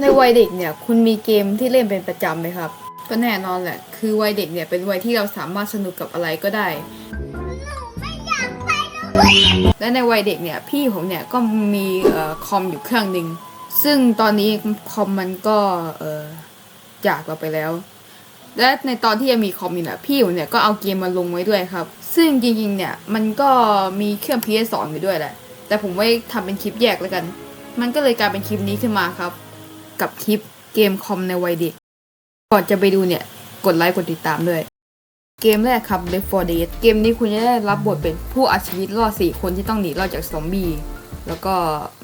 ในวัยเด็กเนี่ยคุณมีเกมที่เล่นเป็นประจำไหมครับ ก็แน่นอนแหละ คือวัยเด็กเนี่ยเป็นวัยที่เราสามารถสนุกกับอะไรก็ได้ และในวัยเด็กเนี่ยพี่ผมเนี่ยก็มีเอ่อคอมอยู่เครื่องหนึ่งซึ่งตอนนี้คอมมันก็เอ่อจากเราไปแล้ว และในตอนที่ยังมีคอมอยู่เนี่ยพี่ผมเนี่ยก็เอาเกมมาลงไว้ด้วยครับ ซึ่งจริงๆเนี่ยมันก็มีเครื่อง PS2 อยู่ด้วยแหละแต่ผมไว้ทำเป็นคลิปแยกแล้วกัน มันก็เลยกลายเป็นคลิปนี้ขึ้นมาครับ กับคลิปเกมคอมในวัยเด็ก ก่อนจะไปดูเนี่ย กดไลค์กดติดตามด้วย เกมแรกครับ Left 4 Dead เกมนี้คุณจะได้รับบทเป็นผู้อาชีวิตรอด4คนที่ต้องหนีรอดจากซอมบี้ แล้วก็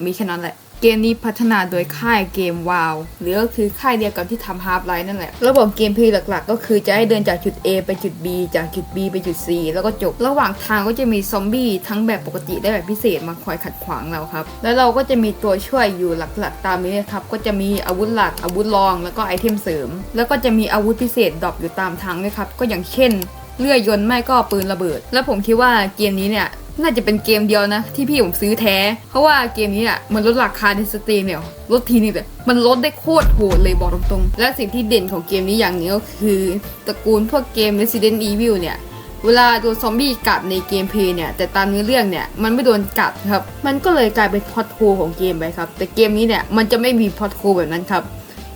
มีแค่นั้นแหละ เกมนี้พัฒนาโดยค่ายเกมวาวหรือก็คือค่ายเดียวกับที่ทำ Half Life นั่นแหละ ระบบเกมเพลย์หลักๆ ก็คือจะให้เดินจากจุด A ไปจุด B จากจุด B ไปจุด C แล้วก็จบ ระหว่างทางก็จะมีซอมบี้ทั้งแบบปกติและแบบพิเศษมาคอยขัดขวางเราครับ แล้วเราก็จะมีตัวช่วยอยู่หลักๆ ตามนี้นะครับ ก็จะมีอาวุธหลักอาวุธรอง แล้วก็ไอเทมเสริม แล้วก็จะมีอาวุธพิเศษดรอปอยู่ตามทางด้วยครับ ก็อย่างเช่นเลื่อยยนต์ไม่ก็ปืนระเบิด แล้วผมคิดว่าเกมนี้เนี่ย น่าจะเป็นเกมเดียวนะ ที่พี่ผมซื้อแท้ เพราะว่าเกมนี้อะมันลดราคาในสตรีมเนี่ยลดทีนึงแต่มันลดได้โคตรโหดเลยบอกตรงๆ และสิ่งที่เด่นของเกมนี้อย่างหนึงก็คือตระกูลพวกเกม Resident Evil เนี่ยเวลาโดนซอมบี้กัดในเกมเพลย์เนี่ย แต่ตามเนื้อเรื่องเนี่ย มันไม่โดนกัดครับ มันก็เลยกลายเป็นพอตโฮของเกมไปครับ แต่เกมนี้เนี่ย มันจะไม่มีพอตโฮแบบนั้นครับ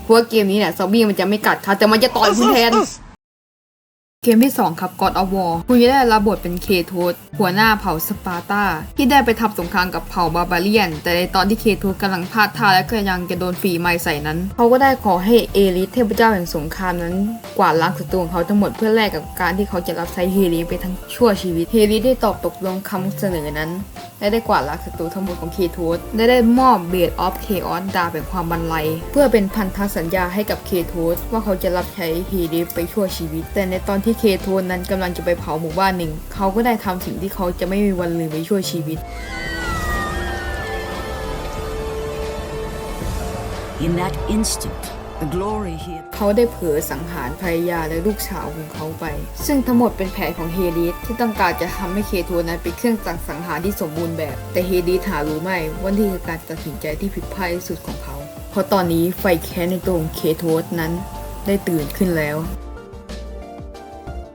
เพราะเกมนี้เนี่ยซอมบี้มันจะไม่กัดครับแต่มันจะต่อยคุณแทน เกมที่ 2 ครับ God of War คุณจะได้รับบทเป็นเคโทสหัวหน้าเผ่าสปาร์ตาที่ได้ไปทำสงครามกับเผ่าบาบาเลียน แต่ในตอนที่เคโทสกำลังพลาดท่าและก็ยังจะโดนฝีไม้ใส่นั้น เขาก็ได้ขอให้เอลิสเทพเจ้าแห่งสงครามนั้น กวาดล้างศัตรูของเขาทั้งหมดเพื่อแลกกับการที่เขาจะรับใช้เฮลิสไปทั้งชั่วชีวิต เฮลิสได้ตอบตกลงคำเสนอนั้นและได้กวาดล้างศัตรูทั้งหมดของเคโทสและได้มอบเบดออฟเคออสดาเป็นความบันไลเพื่อเป็นพันธสัญญาให้กับเคโทสว่าเขาจะรับใช้เฮลิสไปชั่วชีวิต แต่ในตอนที่เคโทสนั้นกำลังจะไปเผาหมู่บ้านหนึ่ง เขาก็ได้ทำสิ่งที่เขาจะไม่มีวันลืมไปชั่วชีวิต In that instant, the glory he had เขาได้เผลอสังหารภรรยาและลูกสาวของเขาไป ซึ่งทั้งหมดเป็นแผนของเฮลิสที่ต้องการจะทำให้เคโทนั้นเป็นเครื่องจักรสังหารที่สมบูรณ์แบบ แต่เฮลิสหารู้ไหมว่านี่คือการตัดสินใจที่ผิดพลาดที่สุดของเขา เพราะตอนนี้ไฟแค้นในตัวของเคโทสนั้นได้ตื่นขึ้นแล้ว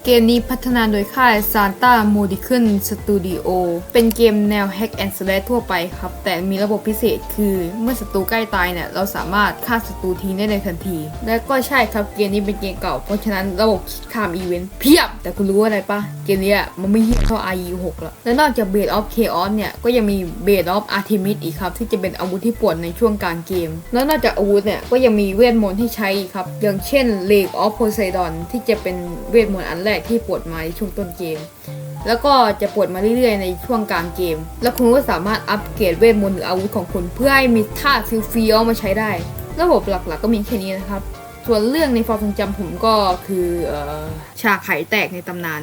เกมนี้พัฒนาโดยค่าย Santa m o d i c a n Studio เป็นเกมแนว Hack and Slash ทั่วไปครับ แต่มีระบบพิเศษคือเมื่อศัตรูใกล้ตายเนี่ย เราสามารถฆ่าศัตรูทิ้งได้ในทันที และก็ใช่ครับเกมนี้เป็นเกมเก่า เพราะฉะนั้นระบบข้ามอีเวนต์เพียบ แต่คุณรู้อะไรปะเกมนี้มันไม่เฮี้ยเท่า IE 6ละและนอกจาก b a d e of Chaos เนี่ย ก็ยังมี b a d e of Artemis อีกครับ ที่จะเป็นอาวุธที่ปวดในช่วงกลางเกม แล้วนอกจากอาวุธเนี่ยก็ยังมีเวทมนต์ให้ใช้อีกครับอย่างเช่น Lake of Poseidon ที่จะเป็นเวทมนต์อันแรกที่ปวดมาในช่วงต้นเกม แล้วก็จะปวดมาเรื่อยๆในช่วงกลางเกม แล้วคุณก็สามารถอัปเกรดเวทมนต์หรืออาวุธของคุณเพื่อให้มีท่าฟิลฟิลมาใช้ได้ ระบบหลักๆก็มีแค่นี้นะครับ ส่วนเรื่องในความทรงจำผมก็คือออฉากไข่แตกในตำนาน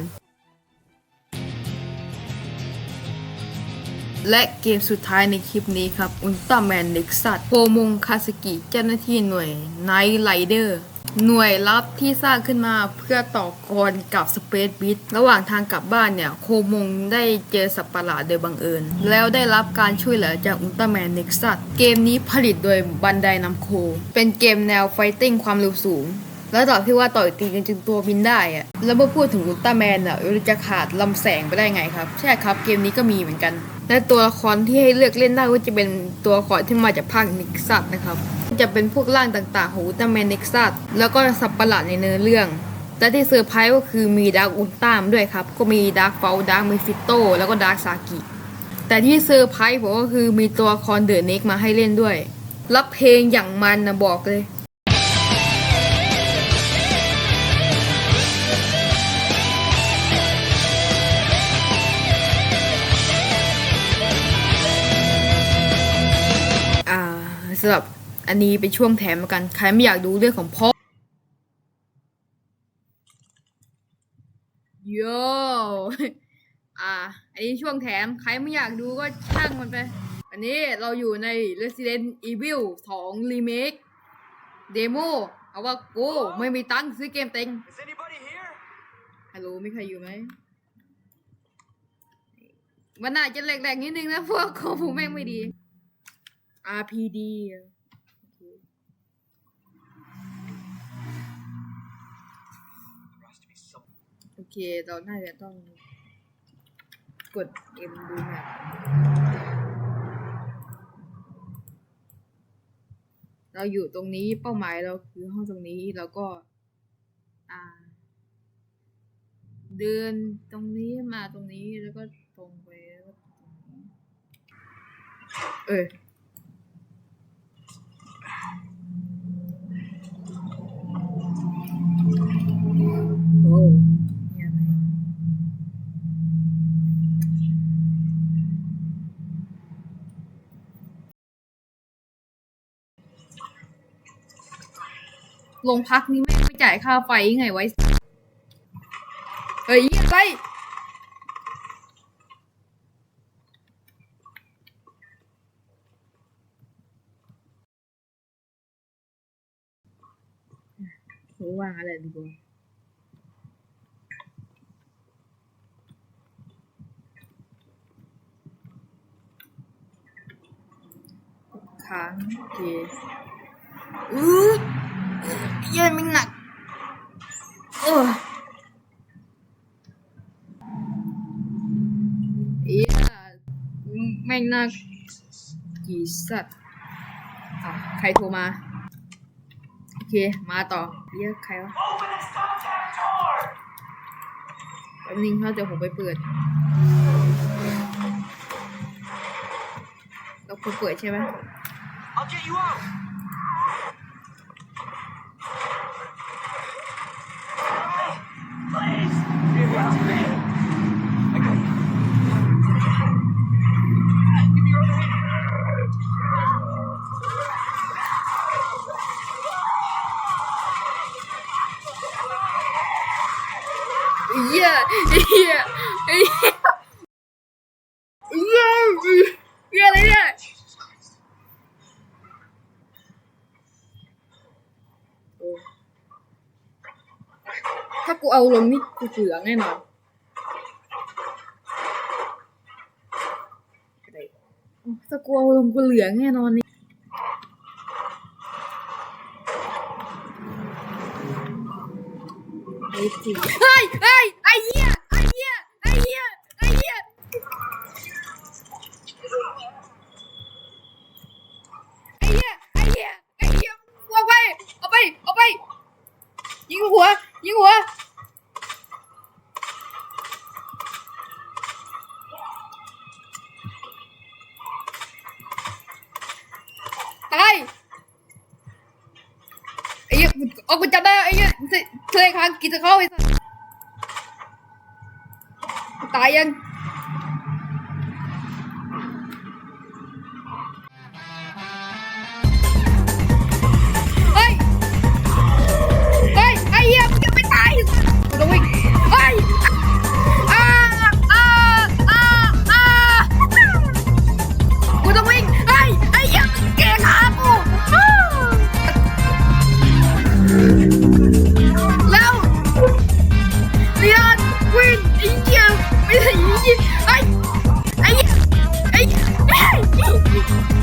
และเกมสุดท้ายในคลิปนี้ครับอุลตร้าแมนเน็กซัสโคมงคาสกิเจ้าหน้าที่หน่วยไนท์ไรเดอร์ หน่วยลับที่สร้างขึ้นมาเพื่อต่อกรกับสเปซบิทระหว่างทางกลับบ้านเนี่ย โคมงได้เจอสัตว์ประหลาดโดยบังเอิญ แล้วได้รับการช่วยเหลือจากอุลตร้าแมนเน็กซัสเกมนี้ผลิตโดยบันไดนำโค เป็นเกมแนวไฟติ้งความเร็วสูง แล้วตอนที่ว่าต่อยตีกันจนตัวบินได้อะแล้วเมื่อพูดถึงอุลตร้าแมนอะเราจะขาดลำแสงไปได้ไงครับ ใช่ครับเกมนี้ก็มีเหมือนกัน และตัวละครที่ให้เลือกเล่นได้ก็จะเป็นตัวละครที่มาจากภาคนิกซัสนะครับ จะเป็นพวกร่างต่างๆของอุลตร้าแมนนิกซัสแล้วก็สับประหลาดในเนื้อเรื่อง และที่เซอร์ไพรส์ก็คือมีดาร์กอุลตร้ามด้วยครับ ก็มีดาร์กเฟลดาร์กมิฟิโตแล้วก็ดาร์กซากิ แต่ที่เซอร์ไพรส์ผมก็คือมีตัวละครเดอะเน็กมาให้เล่นด้วย รับเพลงอย่างมันนะบอกเลยอ่าสำหรับ อันนี้เป็นช่วงแถมแล้วกัน ใครไม่อยากดูเรื่องของพ่อโยอ่า อันนี้ช่วงแถม ใครไม่อยากดูก็ช่างมันไป อันนี้เราอยู่ใน Resident Evil 2 Remake เดโมเอาว่ากูไม่มีตังค์ซื้อเกมเต็ง Is anybody here? ฮัลโหลมีใครอยู่ไหมมันอาจจะแหลกๆนิดนึงนะเพราะว่าคอมผมแม่งไม่ดี RPD เราน่าจะต้องกด M ดูแมปเราอยู่ตรงนี้เป้าหมายเราคือห้องตรงนี้แล้วก็ อ่า เดินตรงนี้มาตรงนี้แล้วก็ตรงไปแล้วก็ตรงนี้เออ โอ้ยังไง โรงพักนี้ไม่ไม่จ่ายค่าไฟยังไงไว้ เฮ้ยอะไรรู้ว่าอะไรดีกว่าค้างโอเคอือ เยันมันหนักโอ้ยเอียแม่น่ากี่สัตว์อะใครโทรมา โอเค มาต่อเรียกใครวะแป๊บนึงเดี๋ยวผมไปเปิดเราควรเปิดใช่ไหม เหี้ยเหี้ยเหี้ยเหี้ยเหี้ยอะไร เฮ้ยโอ้ถ้เหี้ยลงนี่กูเหลืองแน่นอนอะไรถ้ากูเอาลงกูเหลืองแน่นอนนี่ไอ้จริงเฮ้ยเฮ้ยไอ้เหี้ยไอ้เหี้ยไอ้เหี้ยไอ้เหี้ยไอ้เหี้ยไอ้เหี้ยไอ้เหี้ยเอาไปเอาไปเอาไปยิงหัวยิงหัวตายไอ้ เหี้ยเอากูจับได้ไอ้เนี่ยเคยค้างกินจะเข้าไปตายยัง City.